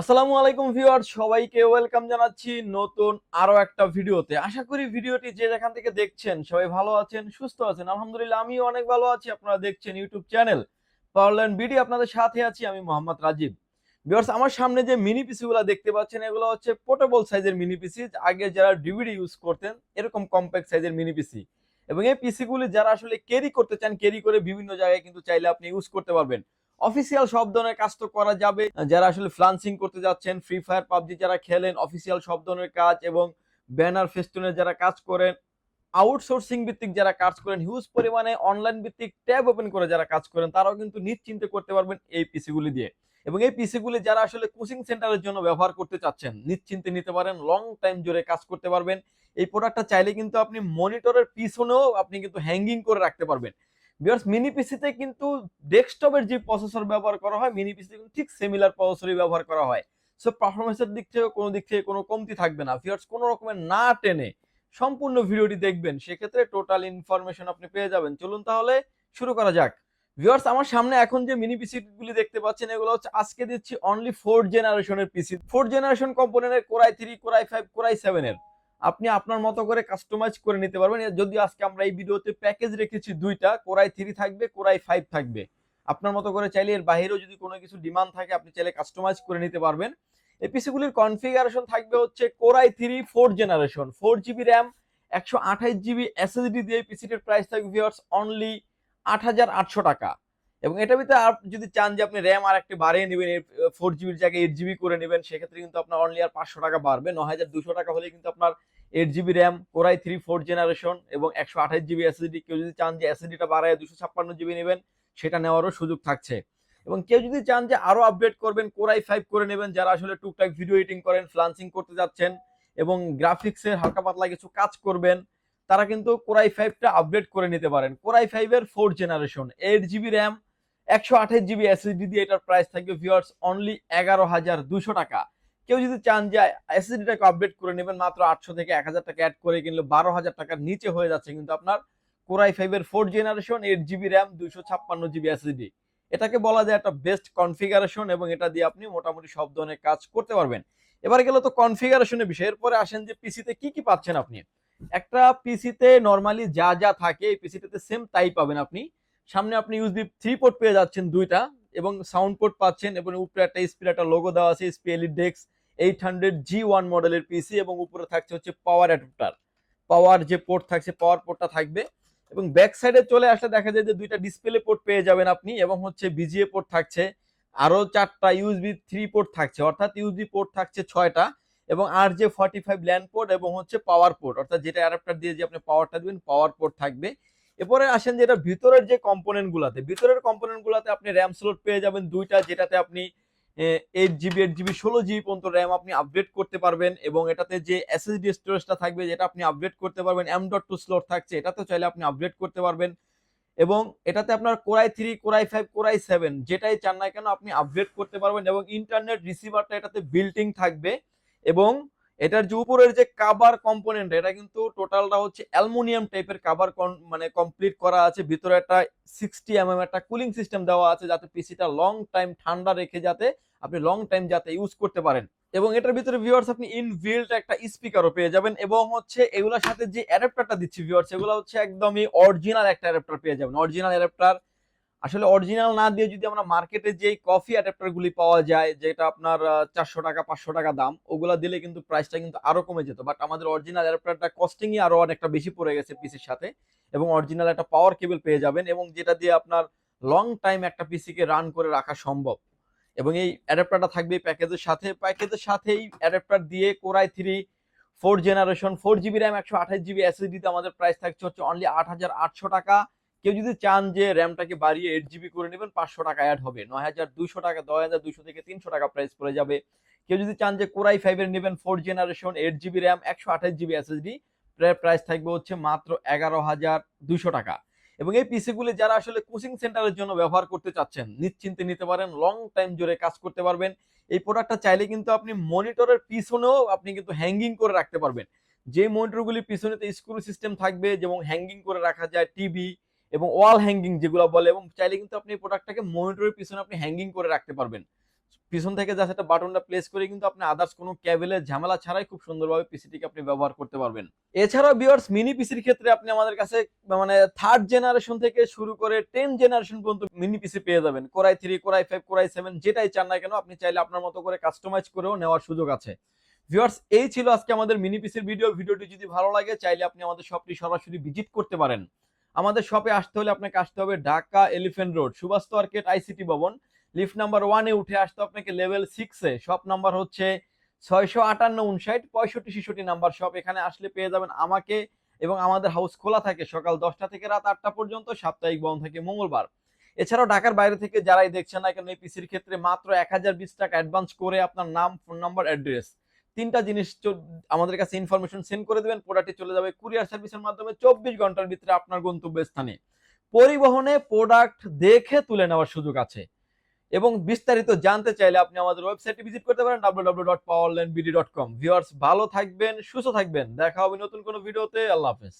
আসসালামু আলাইকুম ভিউয়ার সবাইকে ওয়েলকাম জানাচ্ছি নতুন আরও একটা ভিডিওতে। আশা করি ভিডিওটি যে যেখান থেকে দেখছেন সবাই ভালো আছেন, সুস্থ আছেন। আলহামদুলিল্লাহ, আমিও অনেক ভালো আছি। আপনারা দেখছেন ইউটিউব চ্যানেল পাওয়ারল্যান্ড বিডি, আপনাদের সাথে আছি আমি মোহাম্মদ রাজীব। ভিউয়ার্স, আমার সামনে যে মিনি পিসি গুলো দেখতে পাচ্ছেন, এগুলো হচ্ছে পোর্টেবল সাইজের মিনি পিসি। আগে যারা ডিভিডি ইউজ করতেন, এরকম কম্প্যাক্ট সাইজের মিনি পিসি। এবং এই পিসি গুলি যারা আসলে ক্যারি করতে চান ক্যারি করে বিভিন্ন জায়গায় কিন্তু চাইলে আপনি ইউজ করতে পারবেন। অফিসিয়াল সব ধরনের কাজ তো করা যাবে। যারা আসলে ফ্লান্সিং করতে যাচ্ছেন ফ্রি ফায়ার পাবজি যারা খেলেন অফিসিয়াল সব ধরনের কাজ এবং ব্যানার ফেস্টুনের যারা কাজ করেন আউটসোর্সিং ভিত্তিক যারা কাজ করেন হিউজ পরিমাণে অনলাইন ভিত্তিক ট্যাব ওপেন করে যারা কাজ করেন, তারাও কিন্তু নিশ্চিন্তে করতে পারবেন এই পিসিগুলি দিয়ে। এবং এই পিসিগুলি যারা আসলে কোচিং সেন্টারের জন্য ব্যবহার করতে চাচ্ছেন, নিশ্চিন্তে নিতে পারেন লং টাইম জুড়ে কাজ করতে পারবেন। এই প্রোডাক্টটা চাইলে কিন্তু আপনি মনিটরের পিছনেও আপনি কিন্তু হ্যাঙ্গিং করে রাখতে পারবেন। বিকজ মিনি পিসিতে কিন্তু ডেস্কটপের যে প্রসেসর ব্যবহার করা হয় মিনি পিসিতে কিন্তু ঠিক সিমিলার প্রসেসরই ব্যবহার করা হয়। সো পারফরমেন্সের দিক থেকে কোনো দিক থেকে কোনো কমতি থাকবে না। ভিউয়ার্স কোনো রকমের না টেনে সম্পূর্ণ ভিডিওটি দেখবেন। সেক্ষেত্রে টোটাল ইনফরমেশন আপনি পেয়ে যাবেন। চলুন তাহলে শুরু করা যাক। ভিউয়ার্স আমার সামনে এখন যে মিনি পিসি গুলি দেখতে পাচ্ছেন, এগুলো হচ্ছে আজকে দিচ্ছি অনলি ফোর জেনারেশনের PC four generation কম্পোনেন্টের core i three core i five core i seven এর আপনি আপনার মতো করে কাস্টমাইজ করে নিতে পারবেন। যদি আজকে আমরা এই ভিডিওতে প্যাকেজ রেখেছি দুইটা কোরাই থ্রি থাকবে কোরাই ফাইভ থাকবে। আপনার মতো করে চাইলে এর বাইরেও যদি কোনো কিছু ডিমান্ড থাকে, আপনি চাইলে কাস্টমাইজ করে নিতে পারবেন। এই পিসিগুলির কনফিগারেশন থাকবে হচ্ছে core i three four generation four GB RAM একশো আঠাইশ জিবি এসএসডি দিয়ে পিসিটির প্রাইস থাকবে ভিওর্স অনলি আট হাজার আটশো টাকা। এবং এটার ভিতরে যদি চান যে আপনি র্যাম আর একটু বাড়িয়ে নেবেন ফোর জিবির জায়গায় এইট জিবি করে নেবেন, সেক্ষেত্রে কিন্তু আপনার অনলি আর পাঁচশো টাকা বাড়বে। ন হাজার দুশো টাকা হলে কিন্তু আপনার eight GB RAM core i three four generation এবং একশো আঠাশ জিবি এসএসডি কেউ যদি চান যে এসএসডিটা বাড়ায় দুশো ছাপ্পান্ন জিবি নেবেন, সেটা নেওয়ারও সুযোগ থাকছে। এবং কেউ যদি চান যে আরও আপডেট করবেন কোরাই ফাইভ করে নেবেন, যারা আসলে টুকটাক ভিডিও এডিটিং করেন ফ্লান্সিং করতে যাচ্ছেন এবং গ্রাফিক্সের হালকা পাতলা কিছু কাজ করবেন, তারা কিন্তু কোরাই ফাইভটা আপডেট করে নিতে পারেন। কোরাই ফাইভের four generation eight GB RAM একশো আঠাশ জিবি এসএসডি দিয়ে এটার প্রাইস থাকবে ভিওয়ার্স অনলি এগারো হাজার দুশো টাকা। কেউ যদি চান যে এসএসডিটাকে আপডেট করে নেবেন, মাত্র আটশো থেকে এক হাজার টাকা অ্যাড করে কিনলে বারো হাজার টাকার নিচে হয়ে যাচ্ছে কিন্তু আপনার কোরাই ফাইভের four generation eight GB RAM দুশো ছাপ্পান্ন জিবি এসএসডি এটাকে বলা যায় একটা বেস্ট কনফিগারেশন এবং এটা দিয়ে আপনি মোটামুটি সব ধরনের কাজ করতে পারবেন। এবার গেল তো কনফিগারেশনের বিষয়। এরপরে আসেন যে পিসিতে কি কি পাচ্ছেন আপনি? একটা পিসিতে নর্মালি যা যা থাকে, এই পিসিটাতে সেম তাই পাবেন আপনি। সামনে আপনি ইউএসবি থ্রি পোর্ট পেয়ে যাচ্ছেন দুইটা, এবং সাউন্ড পোর্ট পাচ্ছেন, এবং উপরে একটা স্পির একটা লোগো দেওয়া আছে স্পিএলই ডেক্স এইট হান্ড্রেড জি ওয়ান মডেলের পিসি এবং উপরে থাকছে হচ্ছে পাওয়ার অ্যাডাপ্টার পাওয়ার যে পোর্ট থাকছে পাওয়ার পোর্টটা থাকবে, এবং ব্যাক সাইডে চলে আসলে দেখা যায় যে দুইটা ডিসপ্লে পোর্ট পেয়ে যাবেন আপনি, এবং হচ্ছে বিজিএ পোর্ট থাকছে, আরও চারটা ইউএসবি থ্রি পোর্ট থাকছে, অর্থাৎ ইউএসবি পোর্ট থাকছে ছয়টা, এবং আর যে ফর্টি ফাইভ ল্যান্ড পোর্ট এবং হচ্ছে পাওয়ার পোর্ট অর্থাৎ যেটা অ্যাডাপ্টার দিয়ে যে আপনি পাওয়ারটা দিবেন পাওয়ার পোর্ট থাকবে এরপরে আসেন যেটা ভিতরের যে কম্পোনেন্ট গুলাতে, ভিতরের কম্পোনেন্ট গুলাতে আপনি র্যাম স্লট পেয়ে যাবেন দুইটা, যেটাতে আপনি এইট জিবি এইট জিবি ষোলো জিবি পর্যন্ত র্যাম আপনি আপডেট করতে পারবেন এবং এটাতে যে এসএসডি স্টোরেজটা থাকবে যেটা আপনি আপডেট করতে পারবেন এম ডট টু স্লট থাকছে এটাতে চাইলে আপনি আপডেট করতে পারবেন এবং এটাতে আপনার core i three core i five core i seven যেটাই চান না কেন আপনি আপডেট করতে পারবেন এবং ইন্টারনেট রিসিভারটা এটাতে বিল্টিং থাকবে এবং এটার যে উপরের যে কাবার কম্পোনেন্ট এটা কিন্তু টোটালটা হচ্ছে অ্যালুমিনিয়াম টাইপের কাবার মানে কমপ্লিট করা আছে। ভিতরে একটা সিক্সটি এম এম একটা কুলিং সিস্টেম দেওয়া আছে যাতে পিসিটা লং টাইম ঠান্ডা রেখে যাতে আপনি লং টাইম যাতে ইউজ করতে পারেন। এবং এটার ভিতরে ভিউয়ার্স আপনি ইনবিল্ট একটা স্পিকারও পেয়ে যাবেন এবং হচ্ছে এগুলোর সাথে যে অ্যাডাপ্টারটা দিচ্ছি ভিউয়ার্স এগুলো হচ্ছে একদমই অরিজিনাল একটা অ্যাডাপ্টার পেয়ে যাবেন। অরিজিনাল অ্যাডাপ্টার আসলে অরিজিনাল না দিয়ে যদি আমরা মার্কেটে যে কফি অ্যাডাপ্টার গুলি পাওয়া যায়, যেটা আপনার চারশো টাকা, পাঁচশো টাকা দাম, ওগুলো দিলে কিন্তু প্রাইসটা কিন্তু আরও কমে যেত। বাট আমাদের অরিজিনাল অ্যাডাপ্টারটা কস্টিংই আরও অনেকটা বেশি পড়ে গেছে পিসির সাথে এবং অরিজিনাল একটা পাওয়ার কেবল পেয়ে যাবেন এবং যেটা দিয়ে আপনার লং টাইম একটা পিসিকে রান করে রাখা সম্ভব। এবং এই অ্যাডাপ্টারটা থাকবে প্যাকেজের সাথে। প্যাকেজের সাথেই অ্যাডাপ্টার দিয়ে core i three four generation four GB RAM একশো আঠাশ জিবি এসএসডিতে আমাদের প্রাইস থাকছে হচ্ছে অনলি আট হাজার আটশো টাকা। কেউ যদি চান যে র্যামটাকে বাড়িয়ে এইট জিবি করে নেবেন, পাঁচশো টাকা অ্যাড হবে। নয় হাজার দুইশো টাকা, দশ হাজার দুইশো থেকে তিনশো টাকা প্রাইস পড়ে যাবে। কেউ যদি চান যে কোরাই ফাইভের নেবেন four generation eight GB RAM একশো আঠাশ জিবি এসএসডি প্রাইস থাকবে হচ্ছে মাত্র এগারো হাজার দুইশো টাকা। এবং এই পিসিগুলি যারা আসলে কোচিং সেন্টারের জন্য ব্যবহার করতে চাচ্ছেন, নিশ্চিন্তে নিতে পারেন লং টাইম জুড়ে কাজ করতে পারবেন। এই প্রোডাক্টটা চাইলে কিন্তু আপনি মনিটরের পিছনেও আপনি কিন্তু হ্যাঙ্গিং করে রাখতে পারবেন। যে মনিটরগুলি পিছনেতে স্ক্রু সিস্টেম থাকবে, যেমন হ্যাঙ্গিং করে রাখা যায় টিভি এবং ওয়াল হ্যাঙ্গিং যেগুলো বলে, এবং চাইলে কিন্তু আপনি এই প্রোডাক্টটাকে মনিটরের পিছনে আপনি হ্যাঙ্গিং করে রাখতে পারবেন। পিছন থেকে জাস্ট একটা বাটনটা প্লেস করে কিন্তু আপনি আদার্স কোনো ক্যাবেলের ঝামেলা ছাড়াই খুব সুন্দরভাবে পিসিটিকে আপনি ব্যবহার করতে পারবেন। এছাড়াও ভিউয়ার্স মিনি পিসির ক্ষেত্রে আপনি আমাদের কাছে মানে থার্ড জেনারেশন থেকে শুরু করে টেন জেনারেশন পর্যন্ত মিনি পিসি পেয়ে যাবেন। Core i three core i five core i seven যেটাই চান না কেন, আপনি চাইলে আপনার মতো করে কাস্টমাইজ করেও নেওয়ার সুযোগ আছে। ভিউয়ার্স এই ছিল আজকে আমাদের মিনি পিসির ভিডিও ভিডিওটি যদি ভালো লাগে, চাইলে আপনি আমাদের শপটি সরাসরি ভিজিট করতে পারেন। আমাদের শপে আসতে হলে আপনাকে আসতে হবে Dhaka elephant road Subhash market ICT ভবন। লিফট নাম্বার ওয়ানে উঠে আসতে আপনাকে লেভেল সিক্সে শপ নাম্বার হচ্ছে ছয়শো আটান্ন উনষাট, পঁয়ষট্টি, ছেষট্টি নাম্বার শপ এখানে আসলে পেয়ে যাবেন আমাকে এবং আমাদের হাউস খোলা থাকে সকাল দশটা থেকে রাত আটটা পর্যন্ত, সাপ্তাহিক বন্ধ থাকে মঙ্গলবার। এছাড়াও ঢাকার বাইরে থেকে যারাই দেখছেন না কেন, এই পিসির ক্ষেত্রে মাত্র এক হাজার বিশ টাকা অ্যাডভান্স করে আপনার নাম ফোন নাম্বার অ্যাড্রেস তিনটা জিনিস আমাদের কাছে ইনফরমেশন সেন্ড করে দেবেন প্রোডাক্টটি চলে যাবে কুরিয়ার সার্ভিসের মাধ্যমে চব্বিশ ঘণ্টার ভিতরে আপনার গন্তব্যস্থানে। পরিবহনে প্রোডাক্ট দেখে তুলে নেওয়ার সুযোগ আছে। এবং বিস্তারিত জানতে চাইলে আপনি আমাদের ওয়েবসাইটে ভিজিট করতে পারেন, www.powerlandbd.com ভিউয়ার্স ভালো থাকবেন, সুস্থ থাকবেন। দেখা হবে নতুন কোনো ভিডিওতে আল্লাহ হাফেজ।